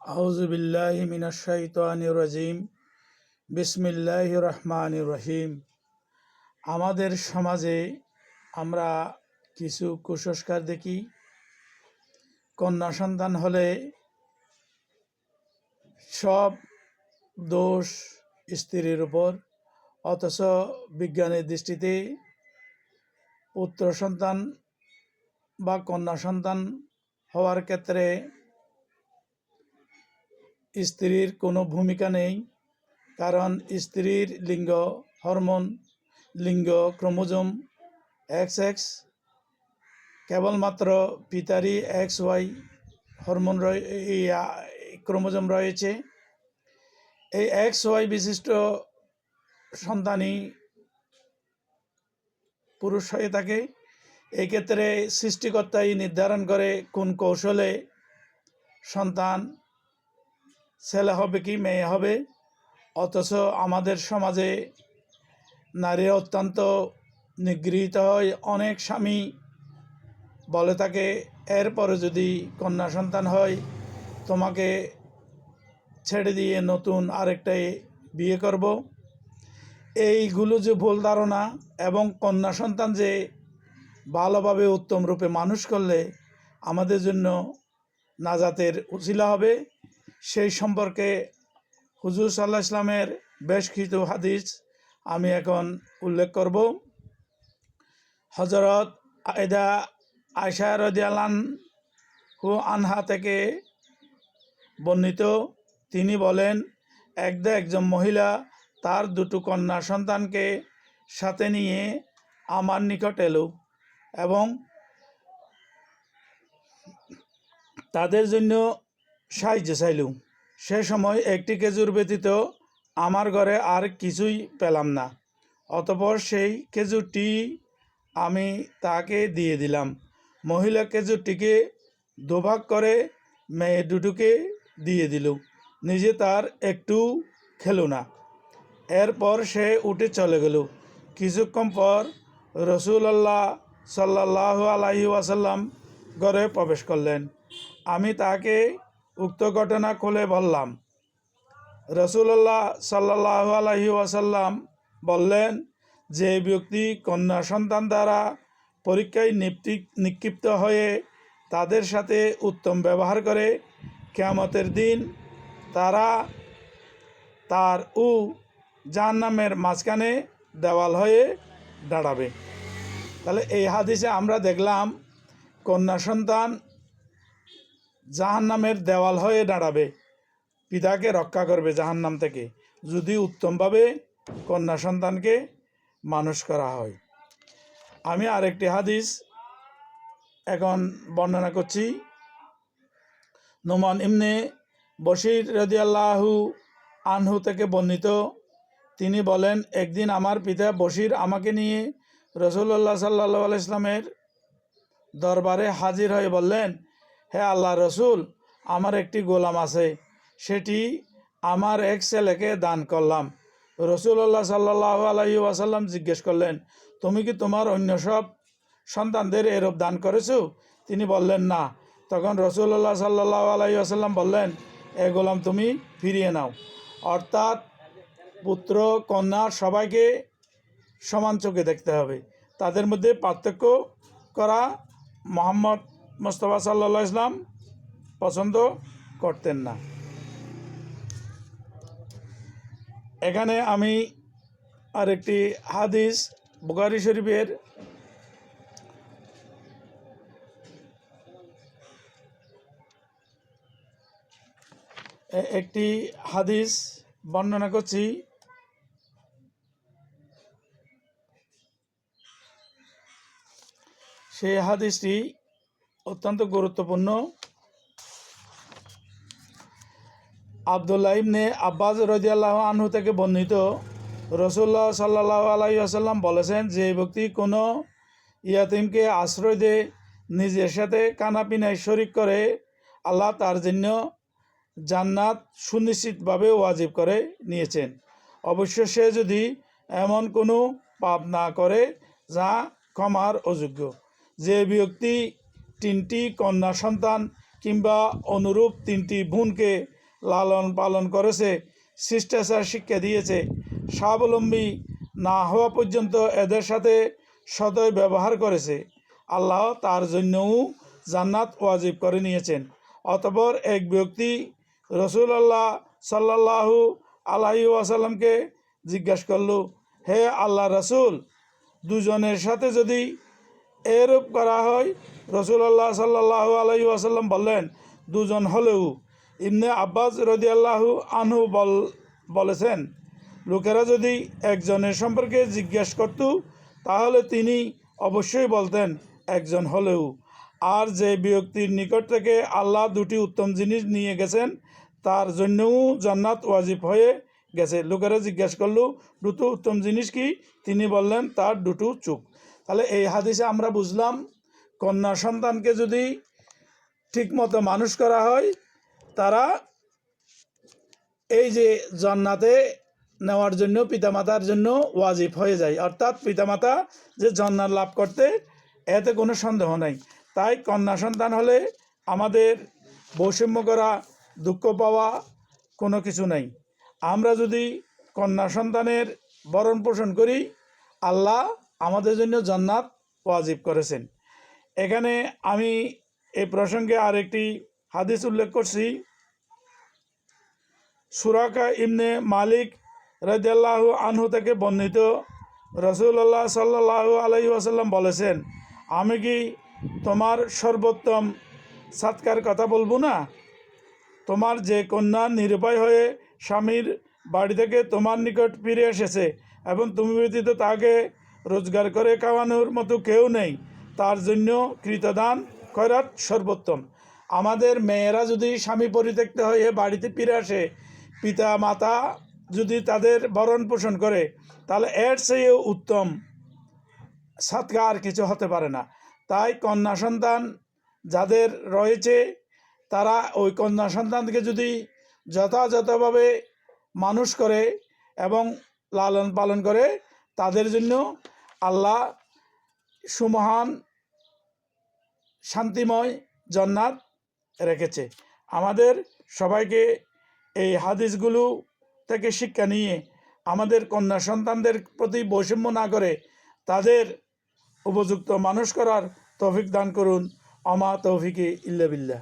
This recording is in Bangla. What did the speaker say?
আউযু বিল্লাহি মিনাশ শাইতানির রাজিম। বিসমিল্লাহির রহমানির রহিম। আমাদের সমাজে আমরা কিছু কুসংস্কার দেখি। কন্যা সন্তান হলে সব দোষ স্ত্রীর উপর, অথচ বিজ্ঞানের দৃষ্টিতে পুত্র সন্তান বা কন্যা সন্তান হওয়ার ক্ষেত্রে স্ত্রীর কোনো ভূমিকা নেই, কারণ স্ত্রীর লিঙ্গ, হরমোন লিঙ্গ ক্রোমোজোম এক্স এক্স, কেবলমাত্র পিতারই এক্স ওয়াই হরমোন ক্রোমোজোম রয়েছে। এই এক্স ওয়াই বিশিষ্ট সন্তানই পুরুষ হয়ে থাকে। এই ক্ষেত্রে সৃষ্টিকর্তাই নির্ধারণ করে কোন কৌশলে সন্তান ছেলে হবে কি মেয়ে হবে? অথচ আমাদের সমাজে নারী অত্যন্ত নিগৃহীত হয়, অনেক স্বামী বলে থাকে, এরপরে যদি কন্যা সন্তান হয়, তোমাকে ছেড়ে দিয়ে নতুন আরেকটাই বিয়ে করব। এইগুলো যে ভুল ধারণা এবং কন্যা সন্তান যে ভালোভাবে উত্তম রূপে মানুষ করলে আমাদের জন্য নাজাতের উচিলা হবে। সেই সম্পর্কে হুজুর সাল্লাহ ইসলামের বেশ কিছু হাদিস আমি এখন উল্লেখ করব। হজরত আয়দা আয়সা রদিয়ালান হু আনহা থেকে বর্ণিত, তিনি বলেন, একদা একজন মহিলা তার দুটো কন্যা সন্তানকে সাথে নিয়ে আমার নিকট এলো এবং তাদের জন্য সাহায্য চাইলুম। সে সময় একটি খেজুর ব্যতীত আমার ঘরে আর কিছুই পেলাম না। অতপর সেই খেজুরটি আমি তাকে দিয়ে দিলাম। মহিলা খেজুরটিকে দুভাগ করে মেয়ে দুটোকে দিয়ে দিল নিজে তার একটু খেলো না। এরপর সে উঠে চলে গেল। কিছুক্ষণ পর রসুলাল্লাহ সাল্লাহ আলাহি ওয়াসাল্লাম ঘরে প্রবেশ করলেন। আমি তাকে উক্ত ঘটনা খুলে বললাম। রসুল্লাহ সাল্লাহ আলহি ওয়াসাল্লাম বললেন যে ব্যক্তি কন্যা সন্তান দ্বারা পরীক্ষায় নিপ্তি, নিক্ষিপ্ত হয়ে তাদের সাথে উত্তম ব্যবহার করে, কেয়ামতের দিন তারা তার উ জাহান্নামের মাঝখানে দেওয়াল হয়ে দাঁড়াবে। তাহলে এই হাদিসে আমরা দেখলাম, কন্যা সন্তান জাহান্নামের দেওয়াল হয়ে দাঁড়াবে। পিতাকে রক্ষা করবে জাহান্নাম থেকে। যদি উত্তমভাবে কন্যা সন্তানকে মানুষ করা হয়। আমি আরেকটি হাদিস এখন বর্ণনা করছি। নোমান ইমনে বশির রদিয়াল্লাহু আনহু থেকে বর্ণিত। তিনি বলেন, একদিন আমার পিতা বশির আমাকে নিয়ে রসুল্লাহ সাল্লাহ ইসলামের দরবারে হাজির হয়ে বললেন হে আল্লাহ রসুল, আমার একটি গোলাম আছে, সেটি আমার এক ছেলেকে দান করলাম। রসুল্লাহ সাল্লাহ আলাই ওয়াসাল্লাম জিজ্ঞেস করলেন, তুমি কি তোমার অন্য সব সন্তানদের এরূপ দান করেছ? তিনি বললেন, না। তখন রসুল্লাহ সাল্লাহ আলাই আসাল্লাম বললেন, এ গোলাম, তুমি ফিরিয়ে নাও। অর্থাৎ পুত্র, কন্যা সবাইকে সমান চোখে দেখতে হবে। তাদের মধ্যে পার্থক্য করা মোহাম্মদ মোস্তফা সাল্লা ইসলাম পছন্দ করতেন না। এখানে আমি আরেকটি হাদিস বুখারি শরীফের একটি হাদিস বর্ণনা করছি। সেই হাদিসটি অত্যন্ত গুরুত্বপূর্ণ। আবদুল্লাহ ইবনে আব্বাস রদিয়াল্লাহ আনহু থেকে বর্ণিত রসুল্লাহ সাল্লাহ আলাই আসাল্লাম বলেছেন, যে ব্যক্তি কোনো ইয়াতিমকে আশ্রয় দিয়ে, নিজের সাথে কানাপিনায় শরিক করে, আল্লাহ তার জন্য জান্নাত সুনিশ্চিতভাবে ওয়াজিব করে নিয়েছেন। অবশ্য সে যদি এমন কোনো পাপ না করে, যা ক্ষমার অযোগ্য। যে ব্যক্তি তিনটি কন্যা সন্তান কিংবা অনুরূপ তিনটি বোনকে লালন পালন করেছে, শিষ্টাচার শিক্ষা দিয়েছে। স্বাবলম্বী না হওয়া পর্যন্ত এদের সাথে সদয় ব্যবহার করেছে। আল্লাহ তার জন্যও জান্নাত ওয়াজিব করে নিয়েছেন। অতপর এক ব্যক্তি রসুল আল্লাহ সাল্লাল্লাহু আলাহি ওয়াসাল্লামকে জিজ্ঞাসা করল, হে আল্লাহ রসুল, দুজনের সাথে যদি এরূপ করা হয়। রসুলাল্লাহ সাল্লাহ আলাই আসাল্লাম বললেন, দুজন হলেও ইমনে আব্বাস রদিয়াল্লাহু আনহু বল, বলেছেন, লোকেরা যদি একজনের সম্পর্কে জিজ্ঞেস করত, তাহলে তিনি অবশ্যই বলতেন, একজন হলেও। আর যে ব্যক্তির নিকট থেকে আল্লাহ দুটি উত্তম জিনিস নিয়ে গেছেন, তার জন্যও জান্নাত ওয়াজিব হয়ে গেছে। লোকেরা জিজ্ঞেস করল, দুটো উত্তম জিনিস কি? তিনি বললেন, তার দুটো চোখ। তাহলে এই হাদিসে আমরা বুঝলাম, কন্যা সন্তানকে যদি ঠিকমতো মানুষ করা হয়, তারা এই যে জন্নাতে নেওয়ার জন্য, পিতামাতার জন্য ওয়াজিব হয়ে যায়। অর্থাৎ পিতামাতা যে জান্নাত লাভ করতে, এতে কোনো সন্দেহ নাই। তাই কন্যা সন্তান হলে আমাদের বৈষম্য করা, দুঃখ পাওয়া কোনো কিছু নাই। আমরা যদি কন্যা সন্তানের বরণ পোষণ করি, আল্লাহ আমাদের জন্য জান্নাত ওয়াজিব করেছেন। এখানে আমি এই প্রসঙ্গে আরেকটি হাদিস উল্লেখ করছি। সুরাকা ইমনে মালিক রাজিয়াল্লাহু আনহু থেকে বর্ণিত রসুল্লাহ সাল্লাহু আলহি আসাল্লাম বলেছেন, আমি কি তোমার সর্বোত্তম সাৎকার কথা বলব না? তোমার যে কন্যা নিরুপায় হয়ে স্বামীর বাড়ি থেকে তোমার নিকট ফিরে এসেছে এবং তুমি ব্যতীত তাকে রোজগার করে খাওয়ানোর মতো কেউ নেই। তার জন্য কৃতদান খয়রাত সর্বোত্তম। আমাদের মেয়েরা যদি স্বামী পরিত্যক্ত হয়ে বাড়িতে ফিরে আসে পিতা মাতা যদি তাদের ভরণ পোষণ করে, তাহলে এর চেয়েও উত্তম সাতকা আর কিছু হতে পারে না। তাই কন্যা সন্তান যাদের রয়েছে, তারা ওই কন্যা সন্তানকে যদি যথাযথভাবে মানুষ করে এবং লালন পালন করে তাদের জন্য আল্লাহ সুমহান, শান্তিময় জন্নাত রেখেছে। আমাদের সবাইকে এই হাদিসগুলো থেকে শিক্ষা নিয়ে আমাদের কন্যা সন্তানদের প্রতি বৈষম্য না করে তাদের উপযুক্ত মানুষ করার তৌফিক দান করুন। অমা তৌফিকে ইল্লা বিল্লাহ।